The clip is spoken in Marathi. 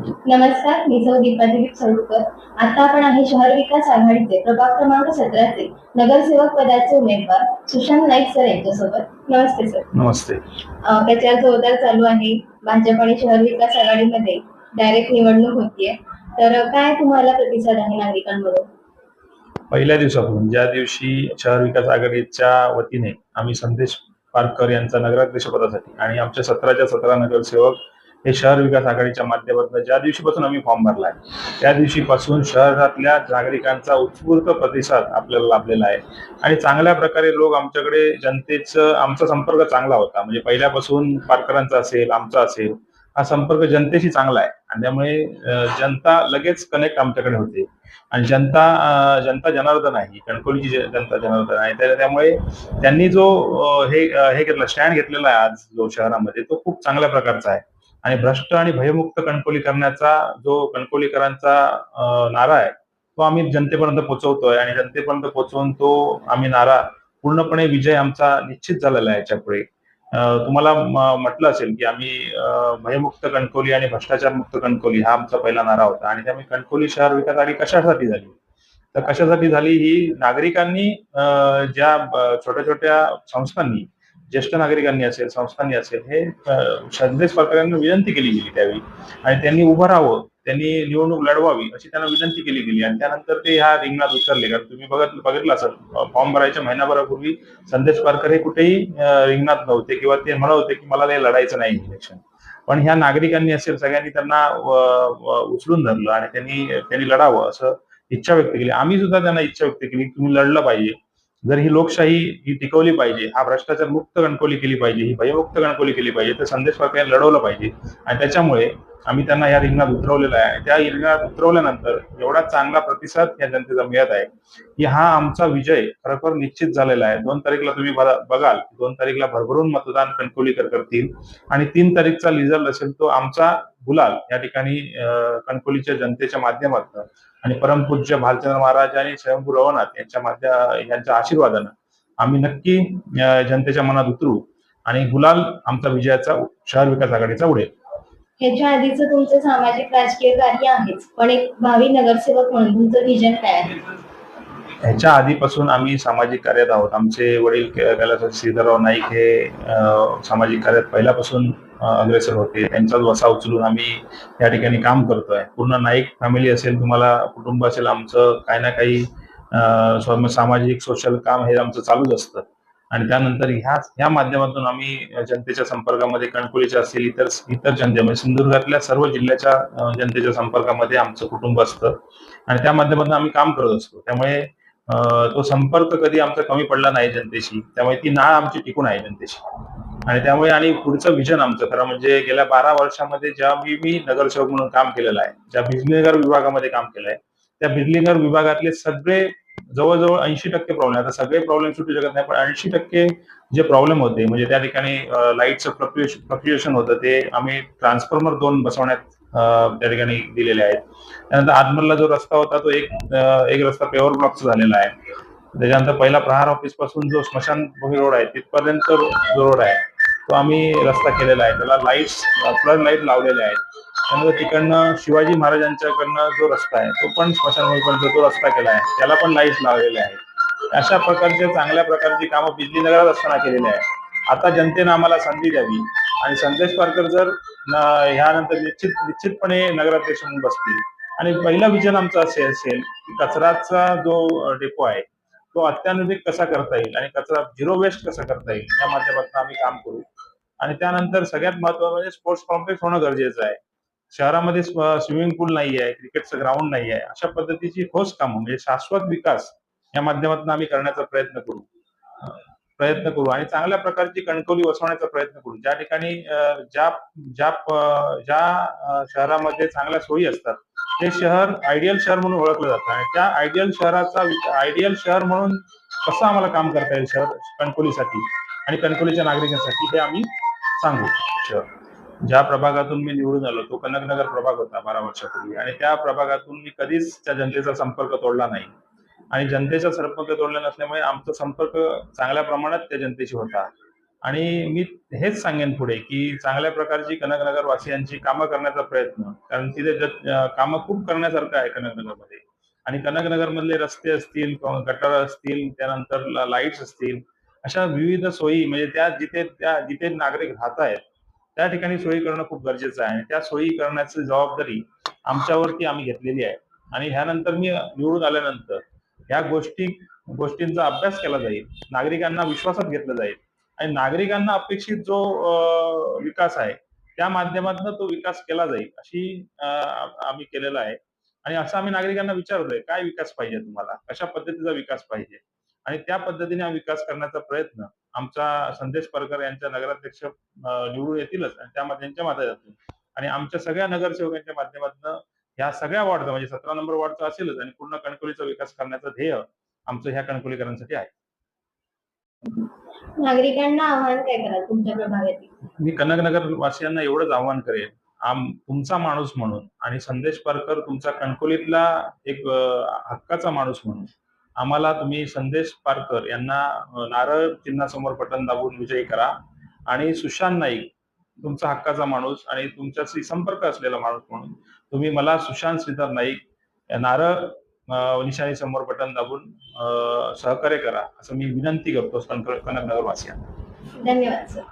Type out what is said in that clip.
नमस्कार मी सौ दीपा दिलीप सौरकर आता आपण आहे शहर विकास आघाडीचे प्रभाग क्रमांक सतराचे नगरसेवक पदाचे उमेदवार सुशांत नाईक सर यांच्यासोबत. नमस्ते सर. नमस्ते. प्रचार जोरदार चालू आहे. भाजप आणि शहर विकास आघाडीमध्ये डायरेक्ट निवडणूक होतीये. तर काय तुम्हाला प्रतिसाद आहे नागरिकांमधून पहिल्या दिवसापासून ज्या दिवशी शहर विकास आघाडीच्या वतीने आम्ही संदेश पारकर यांचा नगराध्यक्ष पदासाठी आणि आमच्या सतराच्या सतरा नगरसेवक हे शहर विकास आघाडीच्या माध्यमातून ज्या दिवशीपासून आम्ही फॉर्म भरलाय त्या दिवशीपासून शहरातल्या नागरिकांचा उत्स्फूर्त प्रतिसाद आपल्याला लाभलेला आहे. आणि चांगल्या प्रकारे लोक आमच्याकडे जनतेचं आमचा संपर्क चांगला होता. म्हणजे पहिल्यापासून पारकरांचा असेल आमचा असेल हा संपर्क जनतेशी चांगला आहे. आणि त्यामुळे जनता लगेच कनेक्ट आमच्याकडे होते. आणि जनता जनता जनार्दन आहे. कणकोलीची जनता जनार्दन आहे. त्यामुळे त्यांनी जो हे हे घेतला स्टँड घेतलेला आहे आज जो शहरामध्ये तो खूप चांगल्या प्रकारचा आहे. आणि भ्रष्ट आणि भयमुक्त कणकोली करण्याचा जो कणकोलीकरांचा नारा आहे तो आम्ही जनतेपर्यंत पोहोचवतोय आणि जनतेपर्यंत पोहोचवून तो आम्ही नारा पूर्णपणे विजय आमचा निश्चित झालेला आहे याच्यापुढे. तुम्हाला म्हटलं असेल की आम्ही भयमुक्त कणकोली आणि भ्रष्टाचार मुक्त कणकोली हा आमचा पहिला नारा होता आणि त्यामुळे कणकोली शहर विकास आघाडी कशासाठी झाली? तर कशासाठी झाली? ही नागरिकांनी ज्या छोट्या छोट्या संस्थांनी ज्येष्ठ नागरिकांनी असेल संस्थांनी असेल हे अं, संदेश विनंती केली गेली त्यावेळी. आणि त्यांनी उभं राहावं त्यांनी निवडणूक लढवावी अशी त्यांना विनंती केली गेली. आणि त्यानंतर ते ह्या रिंगणात उतरले. कारण तुम्ही बघत बघितलं असेल फॉर्म भरायच्या महिनाभरापूर्वी संदेश पारकर हे कुठेही रिंगणात नव्हते किंवा ते म्हणत होते की मला ते लढायचं नाही इलेक्शन पण ह्या नागरिकांनी असेल सगळ्यांनी त्यांना उचलून धरलं आणि त्यांनी त्यांनी लढावं असं इच्छा व्यक्त केली. आम्ही सुद्धा त्यांना इच्छा व्यक्त केली तुम्ही लढलं पाहिजे. जर ही लोकशाही ही टिकवली पाहिजे हा भ्रष्टाचार मुक्त कणकोली केली पाहिजे ही भयमुक्त कणकोली केली पाहिजे तर संदेश पारकर लढवलं पाहिजे. आणि त्याच्यामुळे आम्ही त्यांना या रिंगणात उतरवलेला आहे. आणि त्या रिंगणात उतरवल्यानंतर एवढा चांगला प्रतिसाद या जनतेचा मिळत आहे की हा आमचा विजय खरोखर निश्चित झालेला आहे. दोन तारीखला तुम्ही बघाल दोन तारीखला भरभरून मतदान कणकवलीकर करतील आणि तीन तारीखचा रिझल्ट असेल तो आमचा गुलाल या ठिकाणी कणकोलीच्या जनतेच्या माध्यमातून आणि परमपूज्य भालचंद्र महाराज आणि स्वयंभू रवनाथ यांच्या माध्यम यांच्या आशीर्वादानं आम्ही नक्की जनतेच्या मनात उतरू आणि गुलाल आमचा विजयाचा शहर विकास आघाडीचा उडेल. ह्याच्या आधीचं तुमचं सामाजिक राजकीय कार्य आहेच पण एक भावी नगरसेवक म्हणून तुमचं विजन काय आहे? ह्याच्या आधीपासून आम्ही सामाजिक कार्यात आहोत. आमचे वडील कैलासवासी श्रीधरराव नाईक हे अं, सामाजिक कार्यात पहिल्यापासून अं, अग्रेसर होते. त्यांचाच वसा उचलून आम्ही या ठिकाणी काम करतोय. पूर्ण नाईक फॅमिली असेल तुम्हाला कुटुंब असेल आमचं काही ना काही अं, सम- सामाजिक सोशल काम हे आमचं चालूच असतं. आणि त्यानंतर ह्याच ह्या माध्यमातून आम्ही जनतेच्या संपर्कामध्ये कणकोलीच्या असेल इतर इतर जनते म्हणजे सिंधुदुर्गातल्या सर्व जिल्ह्याच्या जनतेच्या संपर्कामध्ये आमचं कुटुंब असतं. आणि त्या माध्यमातून आम्ही काम करत असतो. त्यामुळे तो संपर्क कधी आमचा कमी पडला नाही जनतेशी त्यामुळे ती नाळ आमची टिकून आहे जनतेशी. आणि त्यामुळे आणि पुढचं विजन आमचं खरं म्हणजे गेल्या बारा वर्षामध्ये ज्या मी मी नगरसेवक म्हणून काम केलेलं आहे ज्या बिजलीनगर विभागामध्ये काम केलंय त्या बिजलीनगर विभागातले सगळे जवळजवळ ऐंशी टक्के प्रॉब्लेम आता सगळे प्रॉब्लेम सुटू शकत नाही पण ऐंशी टक्के जे प्रॉब्लेम होते म्हणजे त्या ठिकाणी लाईटचं फ्लक्च्युएशन फ्लक्च्युएशन होतं ते आम्ही ट्रान्सफॉर्मर दोन बसवण्यात त्या ठिकाणी दिलेले आहेत. त्यानंतर आजमरला जो रस्ता होता तो एक एक रस्ता पेवर ब्लॉकचा झालेला आहे. त्याच्यानंतर पहिला प्रहार ऑफिसपासून जो स्मशानभूमी रोड आहे तिथपर्यंत जो रोड आहे तो आम्ही रस्ता केलेला आहे. त्याला लाईट्स फ्लड लाइट लावलेले आहेत. त्यामुळे तिकडनं शिवाजी महाराजांच्याकडनं जो रस्ता आहे तो पण स्मशानभूमीपर्यंत जो रस्ता केला आहे त्याला पण लाईट्स लावलेले आहेत. अशा प्रकारचे चांगल्या प्रकारची कामं बिजली नगरात असताना केलेली आहे आता जनतेनं आम्हाला संधी द्यावी. आणि संदेश पारकर जर ह्यानंतर निश्चित निश्चितपणे नगराध्यक्ष म्हणून बसतील. आणि पहिला विजन आमचा असे असेल की कचराचा जो डेपो आहे तो अत्याधुनिक कसा करता येईल आणि कचरा झिरो वेस्ट कसा करता येईल या माध्यमातून आम्ही काम करू. आणि त्यानंतर सगळ्यात महत्वाचं म्हणजे स्पोर्ट्स कॉम्प्लेक्स होणं गरजेचं आहे. शहरामध्ये स्विमिंग पूल नाही आहे क्रिकेटचं ग्राउंड नाही आहे. अशा पद्धतीची ठोस कामं म्हणजे शाश्वत विकास या माध्यमातून आम्ही करण्याचा प्रयत्न करू. प्रयत्न करू आणि चांगल्या प्रकारची कणकवली वसवण्याचा प्रयत्न करू. ज्या ठिकाणी ज्या ज्या ज्या शहरामध्ये चांगल्या सोयी असतात हे शहर आयडियल शहर म्हणून ओळखलं जातं. आणि त्या आयडियल शहराचा आयडियल शहर म्हणून कसं आम्हाला काम करता येईल शहर कणकोलीसाठी आणि कणकोलीच्या नागरिकांसाठी हे आम्ही सांगू शहर. ज्या प्रभागातून मी निवडून आलो तो कनकनगर प्रभाग होता बारा वर्षापूर्वी. आणि त्या प्रभागातून मी कधीच त्या जनतेचा संपर्क तोडला नाही. आणि जनतेचा संपर्क तोडला नसल्यामुळे आमचा संपर्क चांगल्या प्रमाणात त्या जनतेशी होता. आणि मी हेच सांगेन पुढे की चांगल्या प्रकारची कनकनगर वासियांची कामं करण्याचा प्रयत्न कारण तिथे कामं खूप करण्यासारखं आहे कनकनगरमध्ये. आणि कनकनगर मधले रस्ते असतील क- गटार असतील त्यानंतर लाईट्स असतील अशा विविध सोयी म्हणजे त्या जिथे त्या जिथे नागरिक राहत आहेत त्या ठिकाणी सोयी करणं खूप गरजेचं आहे. आणि त्या सोयी करण्याची जबाबदारी आमच्यावरती आम्ही घेतलेली आहे. आणि ह्यानंतर मी निवडून आल्यानंतर ह्या गोष्टी गोष्टींचा अभ्यास केला जाईल नागरिकांना विश्वासात घेतलं जाईल. आणि नागरिकांना अपेक्षित जो विकास आहे त्या माध्यमातून तो विकास केला जाईल अशी आम्ही केलेला आहे. आणि असं आम्ही नागरिकांना विचारतोय काय विकास पाहिजे तुम्हाला? कशा पद्धतीचा विकास पाहिजे? आणि त्या पद्धतीने हा विकास करण्याचा प्रयत्न आमचा संदेश परकर यांच्या नगराध्यक्ष निवडून येतीलच आणि त्या त्यांच्या माध्यमातून. आणि आमच्या सगळ्या नगरसेवकांच्या माध्यमातून ह्या सगळ्या वॉर्डचा म्हणजे सतरा नंबर वॉर्डचा असेलच आणि पूर्ण कणकोलीचा विकास करण्याचं ध्येय आमचं ह्या कणकोलीकरांसाठी आहे. नागरिकांना आव्हान काय कराल तुमच्या प्रभागातील? मी कनकनगर वासियांना एवढंच आव्हान करेन. आम तुमचा माणूस म्हणून आणि संदेश पारकर तुमचा कणकोलीतला एक हक्काचा माणूस म्हणून. आम्हाला तुम्ही संदेश पारकर यांना नारळ चिन्हासमोर पटन दाबून विजयी करा. आणि सुशांत नाईक तुमचा हक्काचा माणूस आणि तुमच्याशी संपर्क असलेला माणूस म्हणून. तुम्ही मला सुशांत श्रीधर नाईक नारळ निशाणी समोर बटन दाबून सहकार्य करा असं मी विनंती करतो कणक- कनकनगर वासियांना धन्यवाद सर.